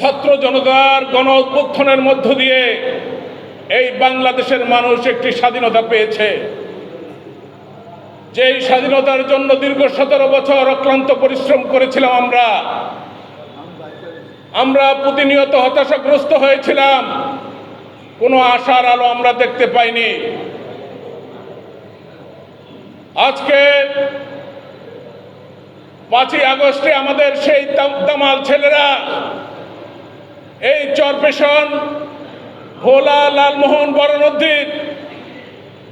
ছাত্র জনতার গণ অভ্যুত্থানের মধ্য দিয়ে এই বাংলাদেশের মানুষ একটি স্বাধীনতা পেয়েছে। যেই স্বাধীনতার জন্য দীর্ঘ সতেরো বছর অক্লান্ত পরিশ্রম করেছিলাম আমরা আমরা প্রতিনিয়ত হতাশাগ্রস্ত হয়েছিলাম। কোনো আশার আলো আমরা দেখতে পাইনি। আজকে পাঁচই আগস্টে আমাদের সেই দাম- দামাল ছেলেরা এই চরপেশন ভোলা লালমোহন বড়নদীর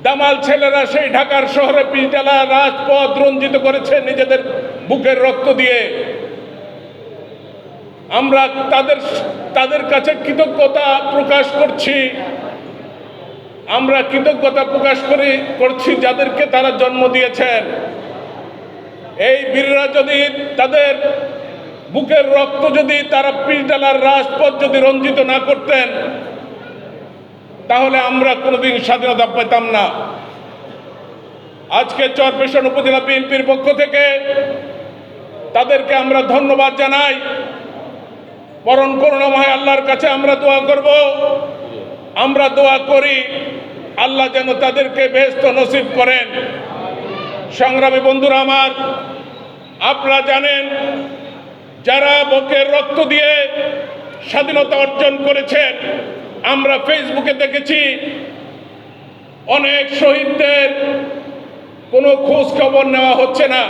দামাল ছেলেরা সেই ঢাকার শহরে পিটালা রাজপথ রঞ্জিত করেছে নিজেদের বুকের রক্ত দিয়ে। আমরা তাদের তাদের কাছে কৃতজ্ঞতা প্রকাশ করছি। আমরা কৃতজ্ঞতা প্রকাশ করি, করছি যাদেরকে তারা জন্ম দিয়েছেন। এই বীররা যদি তাদের বুকের রক্ত যদি তারা পিলডালার রাজপথ যদি রঞ্জিত না করতেন, তাহলে আমরা কোনোদিন স্বাধীনতা পেতাম না। আজকে চরপেশন উপজেলা বিএনপির পক্ষ থেকে তাদেরকে আমরা ধন্যবাদ জানাই। পরম করুণাময় আল্লাহর কাছে আমরা দোয়া করব। আমরা দোয়া করি, আল্লাহ যেন তাদেরকে বেহস্ত নসিব করেন। সংগ্রামী বন্ধুরা আমার, আপনারা জানেন যারা বুকের রক্ত দিয়ে স্বাধীনতা অর্জন করেছেন, আমরা ফেসবুকে দেখেছি অনেক শহীদদের কোনো খোঁজ খবর নেওয়া হচ্ছে না।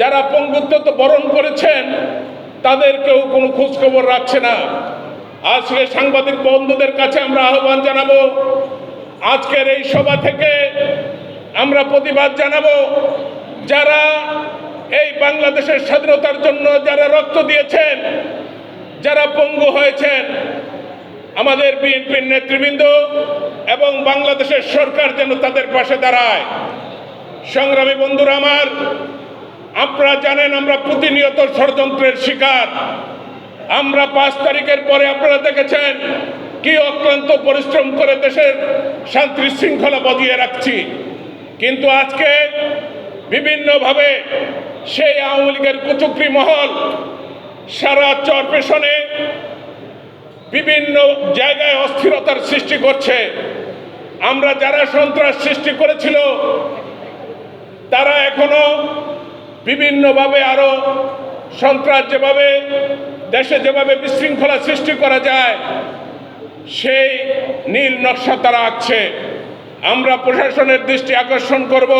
যারা পঙ্গুত্ব বরণ করেছেন তাদের কেউ কোনো খোঁজ খবর রাখছে না। আজকে সাংবাদিক বন্ধুদের কাছে আমরা আহ্বান জানাব, আজকের এই সভা থেকে আমরা প্রতিবাদ জানাব, যারা এই বাংলাদেশের স্বাধীনতার জন্য যারা রক্ত দিয়েছেন, যারা পঙ্গু হয়েছেন, আমাদের বিএনপির নেতৃবৃন্দ এবং বাংলাদেশের সরকার যেন তাদের পাশে দাঁড়ায়। সংগ্রামী বন্ধুরা আমার, আপনারা জানেন আমরা প্রতিনিয়ত ষড়যন্ত্রের শিকার। আমরা পাঁচ তারিখের পরে আপনারা দেখেছেন কি অক্লান্ত পরিশ্রম করে দেশের শান্তি শৃঙ্খলা বজিয়ে রাখছি। কিন্তু আজকে বিভিন্নভাবে সেই আওয়ামী লীগের কুচুকরি মহল সারা চর পেশনে বিভিন্ন জায়গায় অস্থিরতার সৃষ্টি করছে। আমরা যারা সন্ত্রাস সৃষ্টি করেছিল, তারা এখনও বিভিন্নভাবে আরও সন্ত্রাস যেভাবে, দেশে যেভাবে বিশৃঙ্খলা সৃষ্টি করা যায়, সেই নীল নকশা তারা আঁকছে। আমরা প্রশাসনের দৃষ্টি আকর্ষণ করব।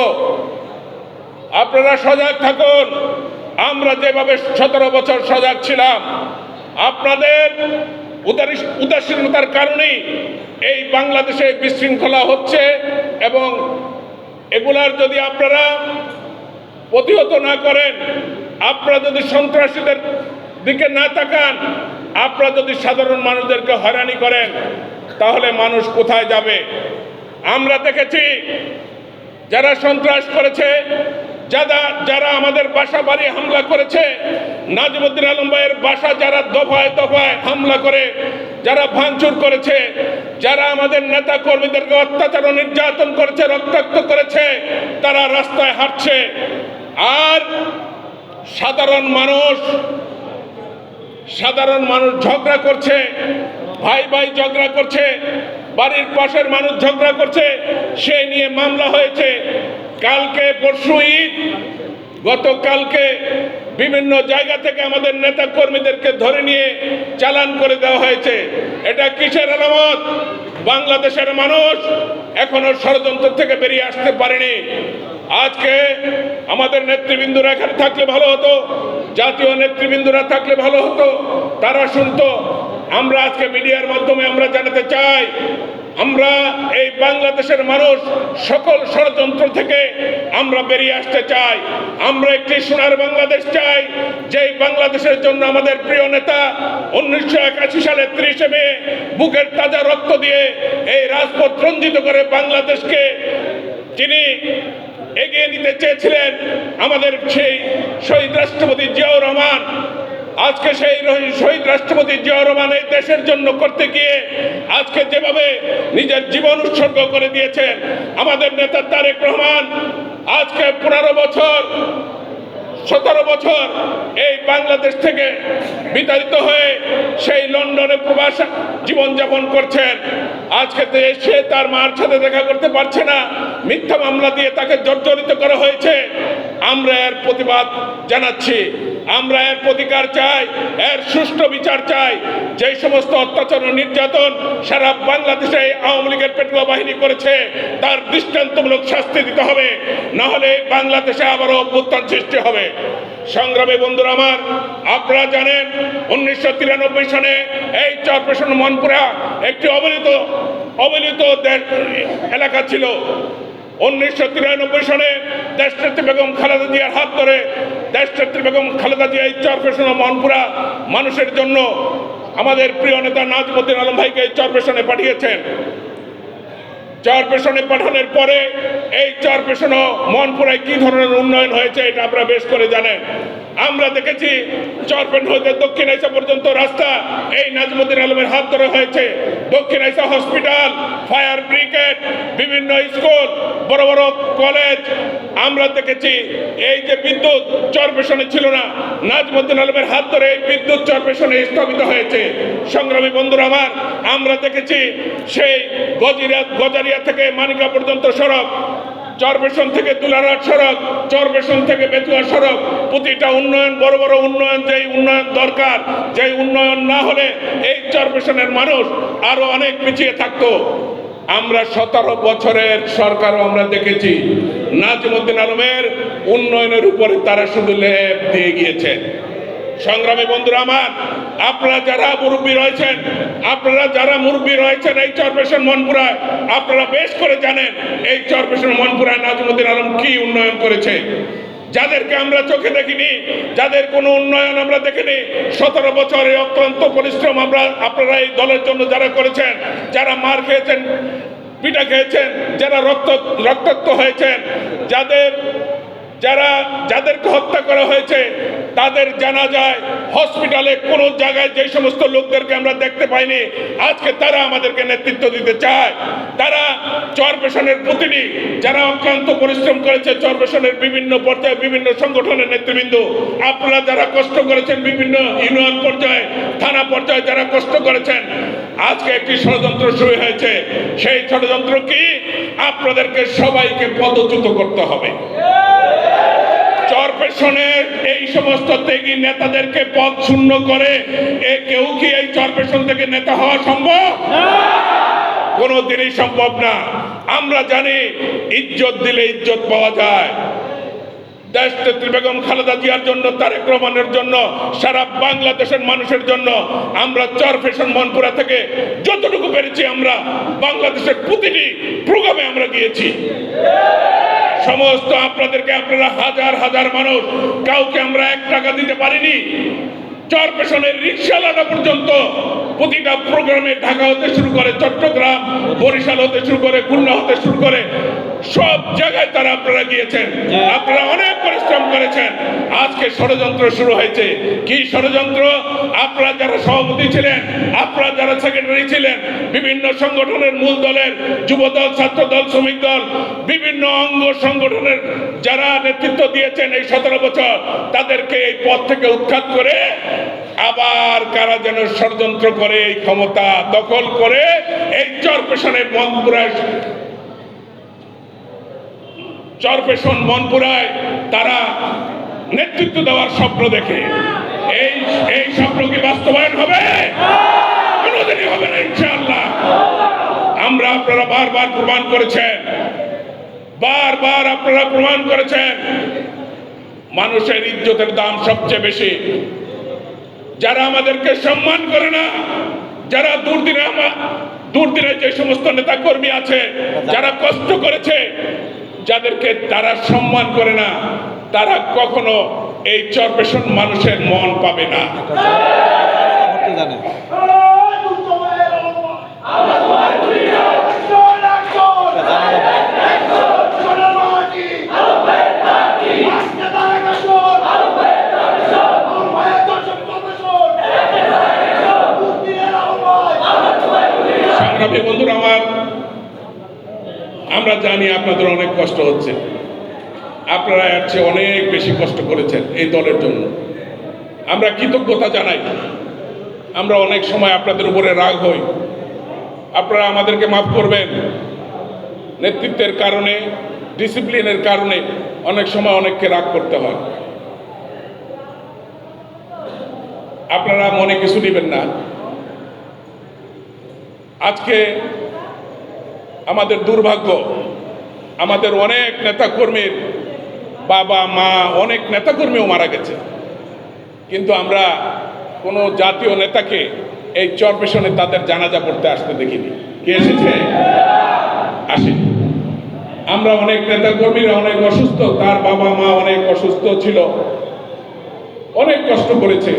আপনারা সজাগ থাকুন। আমরা যেভাবে সতেরো বছর সজাগ ছিলাম, আপনাদের উদাসীনতার কারণেই এই বাংলাদেশে বিশৃঙ্খলা হচ্ছে এবং এগুলার যদি আপনারা প্রতিহত না করেন, আপনারা যদি সন্ত্রাসীদের দিকে না তাকান, আপনারা যদি সাধারণ মানুষদেরকে হয়রানি করেন, তাহলে মানুষ কোথায় যাবে? আমরা দেখেছি, যারা সন্ত্রাস করেছে যারা যারা আমাদের বাসা বাড়ি হামলা করেছে, নাজিমুদ্দিন আলম ভাইয়ের বাসা যারা দফায় দফায় হামলা করে, যারা ভাঙচুর করেছে, যারা আমাদের নেতা কর্মীদেরকে অত্যাচার ও নির্যাতন করেছে, রক্তাক্ত করেছে, তারা রাস্তায় হাঁটছে। আর সাধারণ মানুষ সাধারণ মানুষ ঝগড়া করছে, ভাই ভাই ঝগড়া করছে, বাড়ির পাশের মানুষ ঝগড়া করছে, সে নিয়ে মামলা হয়েছে। কালকে পরশু ঈদ গতকালকে বিভিন্ন জায়গা থেকে আমাদের নেতা কর্মীদেরকে ধরে নিয়ে চালান করে দেওয়া হয়েছে। এটা কিসের আলামত? বাংলাদেশের মানুষ এখনও ষড়যন্ত্র থেকে বেরিয়ে আসতে পারেনি। আজকে আমাদের নেতৃবৃন্দরা এখানে থাকলে ভালো হতো, জাতীয় নেতৃবৃন্দরা থাকলে ভালো হতো, তারা শুনতো। আমরা আজকে মিডিয়ার মাধ্যমে আমরা জানাতে চাই আমরা এই বাংলাদেশের মানুষ সকল ষড়যন্ত্র থেকে আমরা বেরিয়ে আসতে চাই। আমরা একটি সোনার বাংলাদেশ চাই, যেই বাংলাদেশের জন্য আমাদের প্রিয় নেতা উনিশশো একাশি সালে ত্রিশে মে বুকের তাজা রক্ত দিয়ে এই রাজপথ রঞ্জিত করে বাংলাদেশকে যিনি এগিয়ে নিতে চেয়েছিলেন আমাদের সেই শহীদ রাষ্ট্রপতি জিয়াউর রহমান। আজকে সেই শহীদ রাষ্ট্রপতি জিয়া রহমান এই দেশের জন্য করতে গিয়ে আজকে যেভাবে নিজের জীবন উৎসর্গ করে দিয়েছেন, আমাদের নেতা তারেক রহমান, আজকে পনেরো বছর, সতেরো বছর এই বাংলাদেশ থেকে বিতাড়িত হয়ে সেই লন্ডনে প্রবাস জীবনযাপন করছেন। আজকে সে তার মার সাথে দেখা করতে পারছে না, মিথ্যা মামলা দিয়ে তাকে জর্জরিত করা হয়েছে, আমরা এর প্রতিবাদ জানাচ্ছি। আমরা এর প্রতিকার চাই, এর সুষ্ঠু বিচার চাই। যে সমস্ত অত্যাচার ও নির্যাতন সারা বাংলাদেশে আওয়ামী লীগের পেটুয়া বাহিনী করেছে, তার দৃষ্টান্তমূলক শাস্তি দিতে হবে। নাহলে বাংলাদেশে আবারও অভ্যুত্থান সৃষ্টি হবে। সংগ্রামে বন্ধুরা আমার, আপনারা জানেন, উনিশশো তিরানব্বই সনে এই চরপেশন মনপুরা একটি অবহেলিত দে- এলাকা ছিল। উনিশশো তিরানব্বই সালে দেশনেত্রী বেগম খালেদা জিয়ার হাত ধরে দেশনেত্রী বেগম খালেদা জিয়া এই চরপেশন ও মনপুরা মানুষের জন্য আমাদের প্রিয় নেতা নাজমুদ্দিন আলম ভাইকে এই চরপেশনে পাঠিয়েছেন। চর পেশনে পাঠানোর পরে এই চর পেশন মনপুরায় কি ধরনের উন্নয়ন হয়েছে এটা আপনারা বেশ করে জানেন। আমরা দেখেছি চরপেন হতে দক্ষিণ আইসা পর্যন্ত রাস্তা, এই নাজমুদ্দিন আলমের হাত ধরে হয়েছে। দক্ষিণ আইসা হসপিটাল, ফায়ার ব্রিগেড, বিভিন্ন স্কুল, বড় বড় কলেজ। আমরা দেখেছি এই যে বিদ্যুৎ চরপেশনে ছিল না, নাজমুদ্দিন আলমের হাত ধরে এই বিদ্যুৎ চরপেশনে স্থাপিত হয়েছে। সংগ্রামী বন্ধুরা আমার, আমরা দেখেছি সেই গজিরা গজারিয়া থেকে মানিকা পর্যন্ত সড়ক চরবেশন থেকে তুলারাট সড়ক চরবেশন থেকে বেতুয়া সড়ক প্রতিটা উন্নয়ন, বড় বড় উন্নয়ন যেই উন্নয়ন দরকার, যেই উন্নয়ন না হলে এই চরবেশনের মানুষ আরও অনেক পিছিয়ে থাকতো। আমরা সতেরো বছরের সরকারও আমরা দেখেছি, নাজিমুদ্দিন আলমের উন্নয়নের উপরে তারা শুধু লেপ দিয়ে গিয়েছে। সংগ্রামী বন্ধুরা আমার, আপনারা যারা মুরব্বী রয়েছেন, আপনারা যারা মুরব্বী রয়েছেন এই চরপেশন মনপুরায়, আপনারা বেশ করে জানেন এই চরপেশন মনপুরায় নাজমুদ্দিন আলম কি উন্নয়ন করেছে। যাদেরকে আমরা চোখে দেখিনি, যাদের কোনো উন্নয়ন আমরা দেখিনি, সতেরো বছরে অক্লান্ত পরিশ্রম আমরা, আপনারা এই দলের জন্য যারা করেছেন, যারা মার খেয়েছেন পিঠা খেয়েছেন, যারা রক্ত, রক্তাক্ত হয়েছেন, যাদের, যারা, যাদেরকে হত্যা করা হয়েছে তাদের জানা যায় হসপিটালে কোনো জায়গায় যে সমস্ত লোকদেরকে আমরা দেখতে পাইনি, আজকে তারা আমাদেরকে নেতৃত্ব দিতে চায়। তারা চরপেশনের প্রতিটি যারা অক্লান্ত পরিশ্রম করেছে চরপেশনের বিভিন্ন পর্যায়ে বিভিন্ন সংগঠনের নেতৃবৃন্দ, আপনারা যারা কষ্ট করেছেন বিভিন্ন ইউনিয়ন পর্যায়ে, থানা পর্যায়ে যারা কষ্ট করেছেন, আজকে একটি ষড়যন্ত্র শুরু হয়েছে। সেই ষড়যন্ত্র কি? আপনাদেরকে সবাইকে পদচ্যুত করতে হবে। চরপেশনের সমস্ত ত্যাগী নেতাদেরকে পদ শূন্য করে, এ কেউ কি এই চরপেশন থেকে নেতা হওয়া সম্ভব? কোনো দিনই সম্ভব না। আমরা জানি ইজ্জত দিলে ইজ্জত পাওয়া যায়। দেশ নেত্রী বেগম খালেদা জিয়ার জন্য, তারেক রহমানের জন্য, সারা বাংলাদেশের মানুষের জন্য আমরা চর ফ্যাশন মনপুরা থেকে যতটুকু পেরেছি আমরা, বাংলাদেশের প্রতিটি প্রোগ্রামে আমরা গিয়েছি। সমস্ত আপনাদেরকে, আপনারা হাজার হাজার মানুষ, কাউকে আমরা এক টাকা দিতে পারিনি। চর পেশনের রিক্সাওয়ালাটা পর্যন্ত প্রতিটা প্রোগ্রামে ঢাকা হতে শুরু করে চট্টগ্রাম, বরিশাল হতে শুরু করে খুলনা হতে শুরু করে সব জায়গায় তারা আপনারা গিয়েছেন। আপনারা অনেক পরিশ্রম করেছেন। আজকে ষড়যন্ত্র শুরু হয়েছে। কি ষড়যন্ত্র? আপনারা যারা সভাপতি ছিলেন, আপনারা যারা সেক্রেটারি ছিলেন, বিভিন্ন সংগঠনের মূল দলের যুব দল ছাত্র দল শ্রমিক দল, বিভিন্ন অঙ্গ সংগঠনের যারা নেতৃত্ব দিয়েছেন এই সতেরো বছর, তাদেরকে এই পদ থেকে উৎখাত করে আবার কারা যেন ষড়যন্ত্র করে, এই ক্ষমতা দখল করে এই চরপেশনের মনপুরায় চরপেশন মনপুরায় তারা নেতৃত্ব দেওয়ার স্বপ্ন দেখে। এই এই স্বপ্ন কি বাস্তবায়ন হবে? কোনোদিনই হবে না, ইনশাআল্লাহ। আমরা আপনারা বারবার প্রমাণ করেছেন। বারবার আপনারা প্রমাণ করেছেন। মানুষের ইজ্জতের দাম সবচেয়ে বেশি। যারা আমাদেরকে সম্মান করে না, যারা দুর্দিনে আমার দুর্দিনে যে সমস্ত নেতা কর্মী আছে, যারা কষ্ট করেছে যাদেরকে তারা সম্মান করে না তারা কখনো এই চরপেশন মানুষের মন পাবে না। জানে আমরা জানি আপনাদের অনেক কষ্ট হচ্ছে। আপনারা এর চেয়ে অনেক বেশি কষ্ট করেছেন এই দলের জন্য। আমরা কৃতজ্ঞতা জানাই। আমরা অনেক সময় আপনাদের উপরে রাগ হই। আপনারা আমাদেরকে মাফ করবেন। নেতৃত্বের কারণে, ডিসিপ্লিনের কারণে অনেক সময় অনেককে রাগ করতে হয়। আপনারা মনে কিছু নেবেন না। আজকে আমাদের দুর্ভাগ্য। আমাদের অনেক নেতাকর্মীর বাবা, মা, অনেক নেতাকর্মীও মারা গেছে। কিন্তু আমরা কোনো জাতীয় নেতাকে এই চর পেশনে তাদের জানাজা পড়তে আসতে দেখিনি। কে এসেছে? আসেনি। আমরা অনেক নেতাকর্মীরা অনেক অসুস্থ, তার বাবা, মা অনেক অসুস্থ ছিল। অনেক কষ্ট করেছে।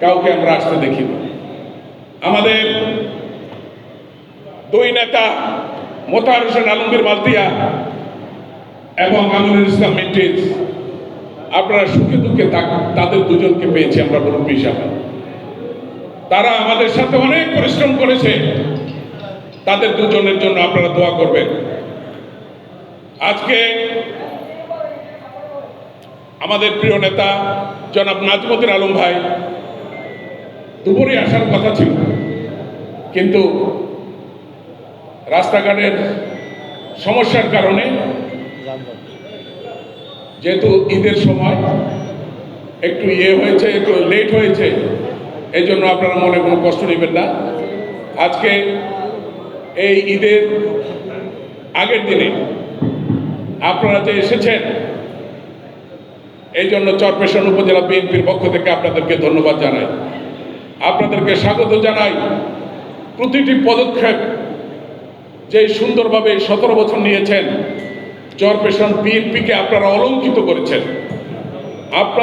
কাউকে আমরা আসতে দেখিনি। আমাদের দুই নেতা, মোতাহার হোসেন আলমগীর মালতিয়া এবং আমিনুল ইসলাম মিন্টিজ, আপনারা সুখে দুঃখে তাদের দুজনকে পেয়েছি আমরা মুরব্বী হিসাবে। তারা আমাদের সাথে অনেক পরিশ্রম করেছে। তাদের দুজনের জন্য আপনারা দোয়া করবেন। আজকে আমাদের প্রিয় নেতা জনাব নাজমুদ্দিন আলম ভাই দুপুরে আসার কথা ছিল, কিন্তু রাস্তাঘাটের সমস্যার কারণে যেহেতু ঈদের সময় একটু ইয়ে হয়েছে, একটু লেট হয়েছে এই জন্য আপনারা মনে কোনো কষ্ট নেবেন না। আজকে এই ঈদের আগের দিনে আপনারা যে এসেছেন এই জন্য চরপেশন উপজেলা বিএনপির পক্ষ থেকে আপনাদেরকে ধন্যবাদ জানাই। আপনাদেরকে স্বাগত জানাই। প্রতিটি পদক্ষেপ যে সুন্দরভাবে সতেরো বছর নিয়েছেন চরপেশন বিএনপিকে আপনারা অলঙ্কিত করেছেন। আপনার